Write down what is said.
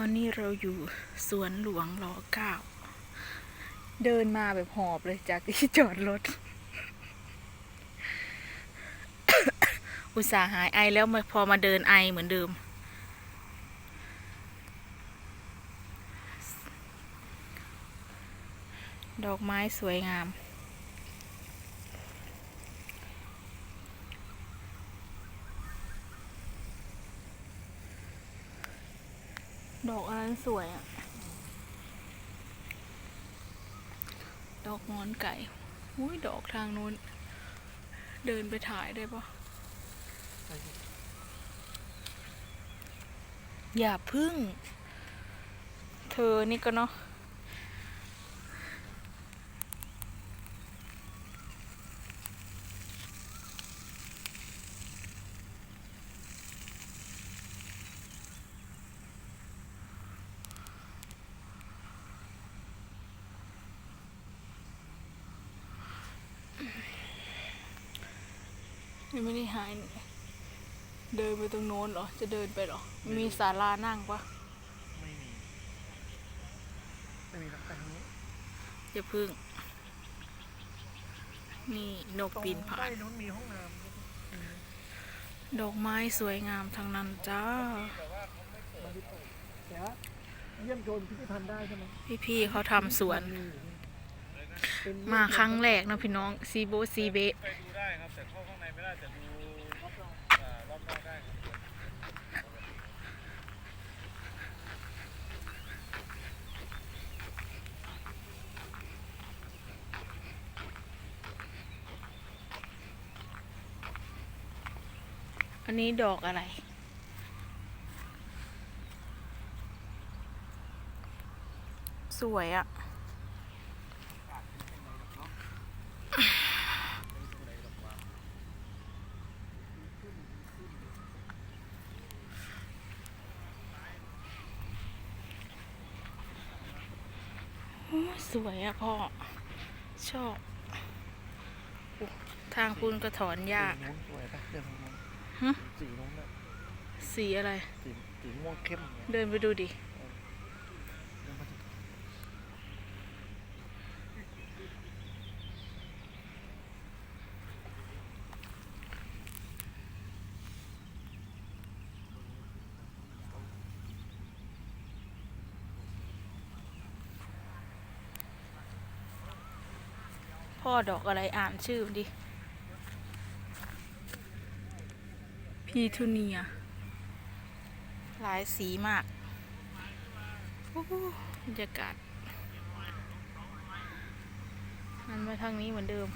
ตอนนี้เราอยู่สวนหลวงรอเก้า เดินมาแบบหอบเลยจากที่จอดรถ อุตส่าห์หายไอแล้วพอมาเดินไอเหมือนเดิม ดอกไม้สวยงาม ดอกอะไรสวยอะดอกงอนไก่อุ้ยดอกทางนู้น เดินไปถ่ายได้ปะอย่าพึ่ง เธอนี่ก็เนาะ ยังไม่ได้หายนี่เดินไปตรงโน้นเหรอ จะเดินไปเหรอ มีศาลานั่งปะไม่มีไม่มีครับแต่ทางนี้อย่าพึ่ง นี่นกตรงปีนผาใต้นนู้นมีห้องน้ดอกไม้สวยงามทั้งนั้นจ้าำแต่ว่าเยี่ยมชมพิพิธภัณฑ์ได้ใช่ไหมพี่ๆเขาทำสวน มีอยู่นี่เป็น มาครั้งแรกเนาะพี่น้องซีโบซีเบะไปดูได้ครับแต่เข้าข้างในไม่ได้แต่ดูรอบนอกได้อันนี้ดอกอะไรสวยอะโอ้ย สวยอะพ่อ ชอบอุ๊ยทางคุณก็ถอนยากสีนู้นสวยปะเดินตรงนู้นฮะสีนู้นน่ะสีอะไร สีสีม่วงเข้มเนี่ย เดินไปดูดิ เดินมาดิ พ่อดอกอะไรอ่านชื่อดิ พีทูเนีย หลายสีมากโอ้โหบรรยากาศมันมาทางนี้เหมือนเดิม